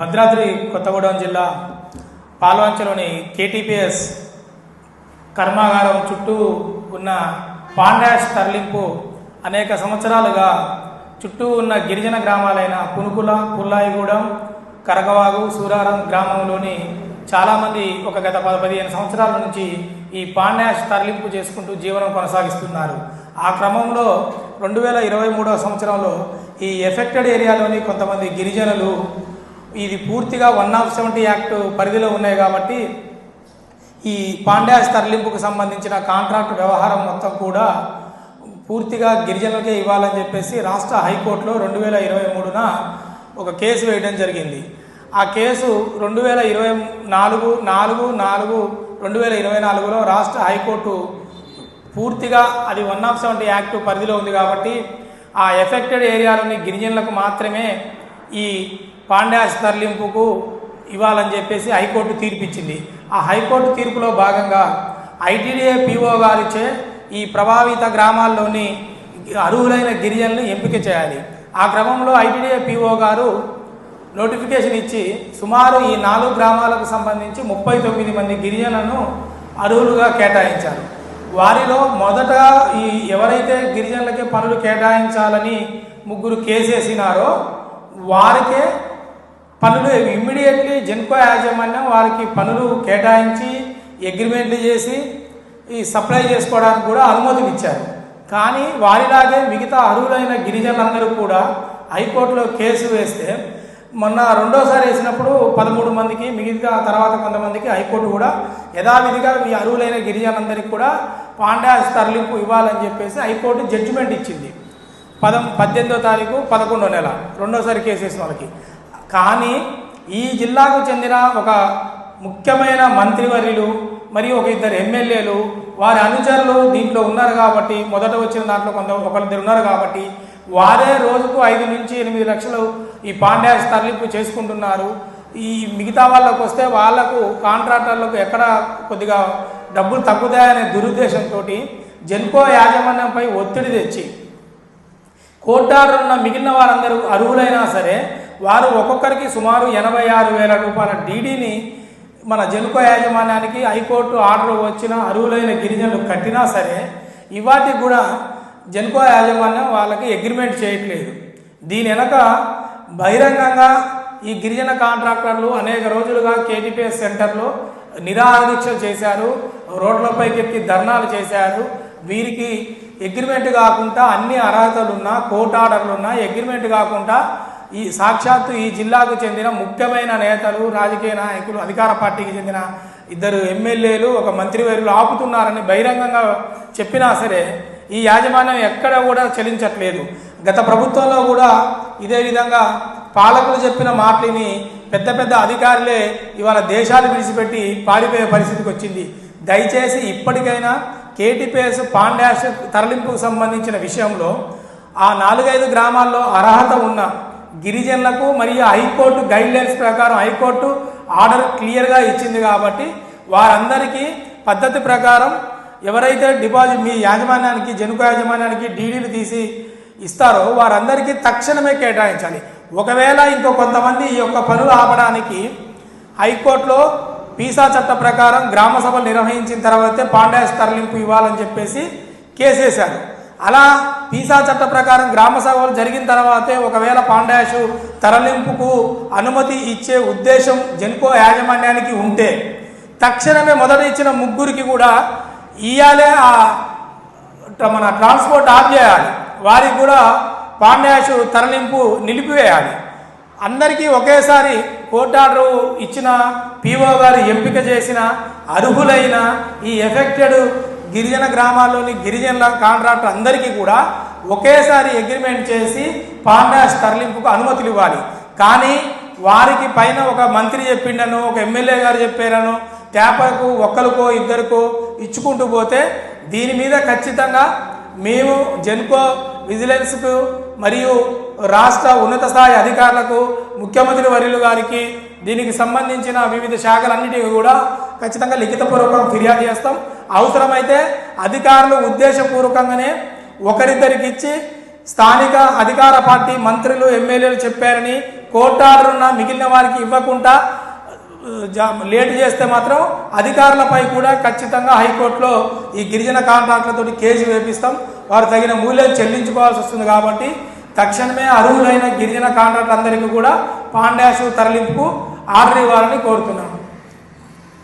భద్రాద్రి కొత్తగూడెం జిల్లా పాల్వంచలోని కేటీపీఎస్ కర్మాగారం చుట్టూ ఉన్న పాండాష్ తరలింపు అనేక సంవత్సరాలుగా చుట్టూ ఉన్న గిరిజన గ్రామాలైన పునుకుల పుల్లాయిగూడెం కరగవాగు సూరారం గ్రామంలోని చాలామంది ఒక గత పద పదిహేను సంవత్సరాల నుంచి ఈ పాండాష్ తరలింపు చేసుకుంటూ జీవనం కొనసాగిస్తున్నారు. ఆ క్రమంలో రెండు వేల ఇరవై మూడవ సంవత్సరంలో ఈ ఎఫెక్టెడ్ ఏరియాలోని కొంతమంది గిరిజనులు ఇది పూర్తిగా వన్ ఆఫ్ సెవెంటీ యాక్ట్ పరిధిలో ఉన్నాయి కాబట్టి ఈ పాండ్యాస్ తరలింపుకు సంబంధించిన కాంట్రాక్ట్ వ్యవహారం మొత్తం కూడా పూర్తిగా గిరిజనులకే ఇవ్వాలని చెప్పేసి రాష్ట్ర హైకోర్టులో రెండు వేల ఇరవై మూడున ఒక కేసు వేయడం జరిగింది. ఆ కేసు రెండు వేల ఇరవై నాలుగు నాలుగు నాలుగు రెండు వేల ఇరవై నాలుగులో రాష్ట్ర హైకోర్టు పూర్తిగా అది వన్ ఆఫ్ సెవెంటీ యాక్ట్ పరిధిలో ఉంది కాబట్టి ఆ ఎఫెక్టెడ్ ఏరియాలోని గిరిజనులకు మాత్రమే ఈ పాండ్యాస్ తరలింపుకు ఇవ్వాలని చెప్పేసి హైకోర్టు తీర్పిచ్చింది. ఆ హైకోర్టు తీర్పులో భాగంగా ఐటీడీఏ పీఓ గారిచే ఈ ప్రభావిత గ్రామాల్లోని అర్హులైన గిరిజనులను ఎంపిక చేయాలి. ఆ క్రమంలో ఐటీడీఏ పీఓ గారు నోటిఫికేషన్ ఇచ్చి సుమారు ఈ నాలుగు గ్రామాలకు సంబంధించి ముప్పై తొమ్మిది మంది గిరిజనులను అర్హులుగా కేటాయించారు. వారిలో మొదట ఈ ఎవరైతే గిరిజనులకే పనులు కేటాయించాలని ముగ్గురు కేసేసినారో వారికే పనులు ఇమ్మీడియట్లీ జెన్కో యాజమాన్యం వారికి పనులు కేటాయించి అగ్రిమెంట్లు చేసి ఈ సప్లై చేసుకోవడానికి కూడా అనుమతులు ఇచ్చారు. కానీ వారిలాగే మిగతా అర్హులైన గిరిజనులందరూ కూడా హైకోర్టులో కేసు వేస్తే మొన్న రెండోసారి వేసినప్పుడు పదమూడు మందికి మిగతా తర్వాత కొంతమందికి హైకోర్టు కూడా యథావిధిగా ఈ అర్హులైన గిరిజనులందరికీ కూడా పాండాస్ తరలింపు ఇవ్వాలని చెప్పేసి హైకోర్టు జడ్జిమెంట్ ఇచ్చింది. పదం పద్దెనిమిదో తారీఖు పదకొండో నెల రెండోసారి కేసు వేసిన వాళ్ళకి. కానీ ఈ జిల్లాకు చెందిన ఒక ముఖ్యమైన మంత్రివర్యులు మరియు ఒక ఇద్దరు ఎమ్మెల్యేలు వారి అనుచరులు దీంట్లో ఉన్నారు కాబట్టి మొదట వచ్చిన దాంట్లో కొంత ఒకరిద్దరు ఉన్నారు కాబట్టి వారే రోజుకు ఐదు నుంచి ఎనిమిది లక్షలు ఈ పాండ్యాస్ తరలింపు చేసుకుంటున్నారు. ఈ మిగతా వాళ్ళకు వస్తే వాళ్ళకు కాంట్రాక్టర్లకు ఎక్కడ కొద్దిగా డబ్బులు తగ్గుతాయనే దురుద్దేశంతో జెన్కో యాజమాన్యంపై ఒత్తిడి తెచ్చి కోటారున్న ఉన్న మిగిలిన వారందరూ అర్హులైనా సరే వారు ఒక్కొక్కరికి సుమారు ఎనభై ఆరు వేల రూపాయల డీడీని మన జనుకో యాజమాన్యానికి హైకోర్టు ఆర్డర్ వచ్చిన అరువులైన గిరిజనులు కట్టినా సరే ఇవాటికి కూడా జనుకో యాజమాన్యం వాళ్ళకి అగ్రిమెంట్ చేయట్లేదు. దీని వెనక బహిరంగంగా ఈ గిరిజన కాంట్రాక్టర్లు అనేక రోజులుగా కేటీపీఎస్ సెంటర్లో నిరాదీక్ష చేశారు రోడ్లపైకి ఎక్కి ధర్నాలు చేశారు. వీరికి అగ్రిమెంట్ కాకుండా అన్ని అర్హతలున్నా కోర్టు ఆర్డర్లున్నా అగ్రిమెంట్ కాకుండా ఈ సాక్షాత్తు ఈ జిల్లాకు చెందిన ముఖ్యమైన నేతలు రాజకీయ నాయకులు అధికార పార్టీకి చెందిన ఇద్దరు ఎమ్మెల్యేలు ఒక మంత్రివర్యులు ఆపుతున్నారని బహిరంగంగా చెప్పినా సరే ఈ యాజమాన్యం ఎక్కడ కూడా చెలించట్లేదు గత ప్రభుత్వంలో కూడా ఇదే విధంగా పాలకులు చెప్పిన మాటలని పెద్ద పెద్ద అధికారులే ఇవాళ దేశాలు విడిచిపెట్టి పారిపోయే పరిస్థితికి వచ్చింది. దయచేసి ఇప్పటికైనా కేటీపీఎస్ పాండ్యాష్ తరలింపుకు సంబంధించిన విషయంలో ఆ నాలుగైదు గ్రామాల్లో అర్హత ఉన్న గిరిజనులకు మరియు హైకోర్టు గైడ్లైన్స్ ప్రకారం హైకోర్టు ఆర్డర్ క్లియర్గా ఇచ్చింది కాబట్టి వారందరికీ పద్ధతి ప్రకారం ఎవరైతే డిపాజిట్ మీ యాజమాన్యానికి జనుక యాజమాన్యానికి డీడీలు తీసి ఇస్తారో వారందరికీ తక్షణమే కేటాయించాలి. ఒకవేళ ఇంకో కొంతమంది ఈ యొక్క పనులు ఆపడానికి హైకోర్టులో పీసా చట్ట ప్రకారం గ్రామ సభలు నిర్వహించిన తర్వాతే పాండాస్ తరలింపు ఇవ్వాలని చెప్పేసి కేసేశారు. అలా పీసా చట్ట ప్రకారం గ్రామ సభలు జరిగిన తర్వాతే ఒకవేళ పాండాషు తరలింపుకు అనుమతి ఇచ్చే ఉద్దేశం జెన్కో యాజమాన్యానికి ఉంటే తక్షణమే మొదట ఇచ్చిన ముగ్గురికి కూడా ఇయాలే ఆ మన ట్రాన్స్పోర్ట్ ఆఫ్ చేయాలి. వారికి కూడా పాండ్యాషు తరలింపు నిలిపివేయాలి. అందరికీ ఒకేసారి కోర్టు ఆర్డర్ ఇచ్చిన పీఓ గారు ఎంపిక చేసిన అర్హులైన ఈ ఎఫెక్టెడ్ గిరిజన గ్రామాల్లోని గిరిజనుల కాంట్రాక్ట్ అందరికీ కూడా ఒకేసారి అగ్రిమెంట్ చేసి పాండాష్ తరలింపుకు అనుమతులు ఇవ్వాలి. కానీ వారికి పైన ఒక మంత్రి చెప్పిండను ఒక ఎమ్మెల్యే గారు చెప్పారను ట్యాపర్కు ఒక్కరికో ఇద్దరికో ఇచ్చుకుంటూ పోతే దీని మీద ఖచ్చితంగా మేము జెన్కో విజిలెన్స్కు మరియు రాష్ట్ర ఉన్నత స్థాయి అధికారులకు ముఖ్యమంత్రి వర్యులు గారికి దీనికి సంబంధించిన వివిధ శాఖలన్నిటికీ కూడా ఖచ్చితంగా లిఖితపూర్వకం ఫిర్యాదు చేస్తాం. అవసరమైతే అధికారులు ఉద్దేశపూర్వకంగానే ఒకరిద్దరికి ఇచ్చి స్థానిక అధికార పార్టీ మంత్రులు ఎమ్మెల్యేలు చెప్పారని కోర్టు మిగిలిన వారికి ఇవ్వకుండా లేటు లేట్ చేస్తే మాత్రం అధికారులపై కూడా ఖచ్చితంగా హైకోర్టులో ఈ గిరిజన కాంట్రాక్టులతో కేసు వేపిస్తాం. వారు తగిన మూల్యం చెల్లించుకోవాల్సి వస్తుంది కాబట్టి తక్షణమే అర్హులైన గిరిజన కాంట్రాక్ట్ అందరికీ కూడా పాండ్యాసు తరలింపుకు ఆర్డర్ ఇవ్వాలని కోరుతున్నాను.